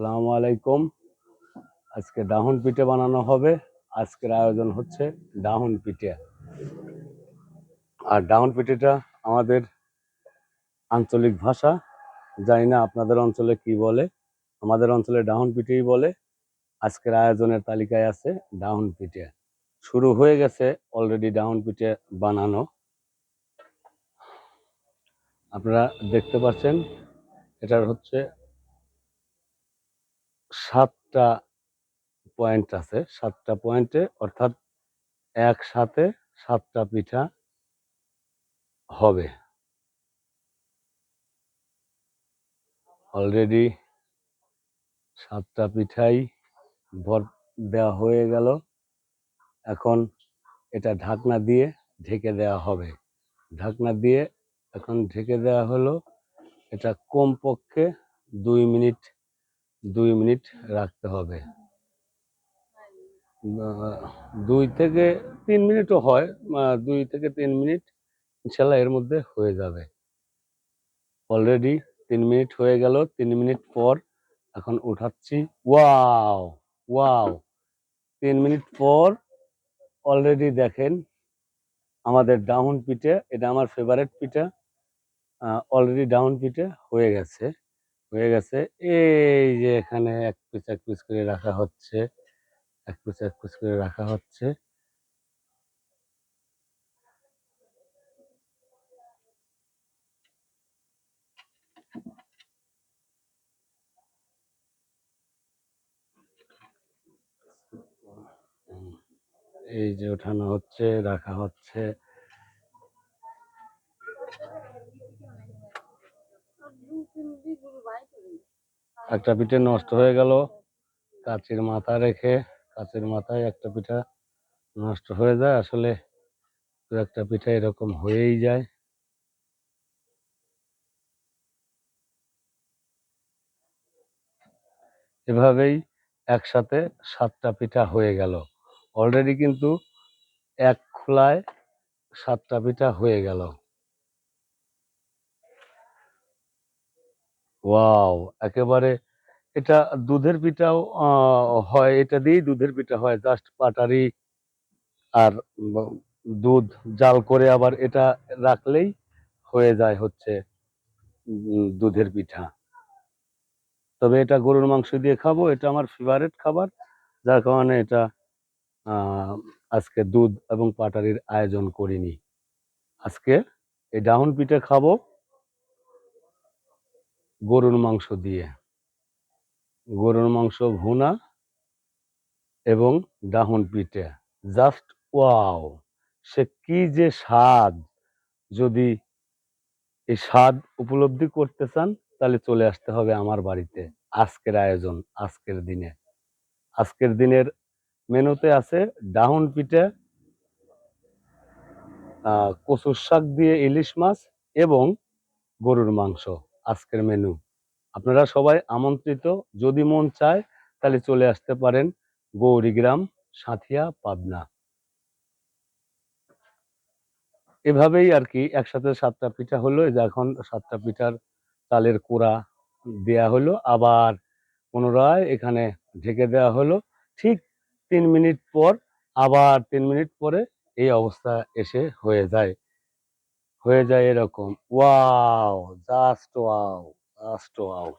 আসসালামু আলাইকুম। আজকে ডাহুন পিঠে বানানো হবে। আজকের আয়োজন হচ্ছে ডাহুন পিঠে। আর ডাহুন পিঠেটা আমাদের আঞ্চলিক ভাষা। জানি না আপনাদের অঞ্চলে কি বলে। আমাদের অঞ্চলে ডাহুন পিঠেই বলে। আজকের আয়োজনের তালিকায় আছে ডাহুন পিঠে। শুরু হয়ে গেছে অলরেডি ডাহুন পিঠে বানানো। আপনারা দেখতে পাচ্ছেন, এটার হচ্ছে সাতটা পয়েন্ট আছে, সাতটা পয়েন্টে অর্থাৎ একসাথে সাতটা পিঠা হবে। অলরেডি সাতটা পিঠাই ভর, দেওয়া হয়ে গেল। এখন এটা ঢাকনা দিয়ে ঢেকে দেওয়া হবে। ঢাকনা দিয়ে এখন ঢেকে দেওয়া হলো, এটা কমপক্ষে দুই মিনিট দুই মিনিট রাখতে হবে। দুই থেকে তিন মিনিটও হয় দুই থেকে তিন মিনিট ইনশাল্লাহ এর মধ্যে হয়ে যাবে। অলরেডি তিন মিনিট হয়ে গেল, তিন মিনিট পর এখন উঠাচ্ছি। ওয়াও ওয়াও তিন মিনিট পর অলরেডি দেখেন আমাদের ডাউন পিঠে, এটা আমার ফেভারেট পিঠা অলরেডি ডাউন পিঠে হয়ে গেছে। হয়ে গেছে। এই যে এখানে এক পিস এক পিস করে রাখা হচ্ছে। এক পিস এক পিস করে রাখা হচ্ছে। এই যে ওঠানো হচ্ছে, রাখা হচ্ছে। একটা পিঠে নষ্ট হয়ে গেল। কাচের মাথা রেখে, কাচের মাথায় একটা পিঠা নষ্ট হয়ে যায়। আসলে একটা পিঠা এরকম হয়েই যায়। এভাবেই একসাথে সাতটা পিঠা হয়ে গেল। অলরেডি কিন্তু এক খোলায় সাতটা পিঠা হয়ে গেল। ওয়াও, একেবারে এটা দুধের পিঠাও হয়, এটা দিয়েই দুধের পিঠা হয়, জাস্ট পাটারি আর দুধ জাল করে আবার এটা রাখলেই হয়ে যায় হচ্ছে দুধের পিঠা। তবে এটা গরুর মাংস দিয়ে খাব, এটা আমার ফেভারিট খাবার, যার কারণে এটা আজকে দুধ এবং পাটারির আয়োজন করিনি। আজকে এই ডাউন পিঠে খাব। গরুর মাংস দিয়ে। গরুর মাংস, ভুনা এবং ডাহুন পিঠে। Just wow! সে কি যে স্বাদ! যদি এই স্বাদ উপলব্ধি করতে চান, তাহলে চলে আসতে হবে আমার বাড়িতে। আজকের আয়োজন, আজকের দিনে। আজকের দিনের মেনুতে আছে ডাহন পিঠে কচুর শাক দিয়ে ইলিশ মাছ এবং গরুর মাংস। আজকের মেনু আপনারা সবাই আমন্ত্রিত, যদি মন চায়, তাহলে চলে আসতে পারেন গৌরীগ্রাম, সাথিয়া, পাবনা। এভাবেই আর কি, একসাথে সাতটা পিঠা হলো যে এখন সাতটা পিঠার চালের কোড়া দেয়া হলো, আবার পুনরায় এখানে ঢেকে দেওয়া হলো। ঠিক তিন মিনিট পর, আবার তিন মিনিট পরে এই অবস্থা এসে হয়ে যায়। হয়ে যায় এরকম। Wow just wow just wow.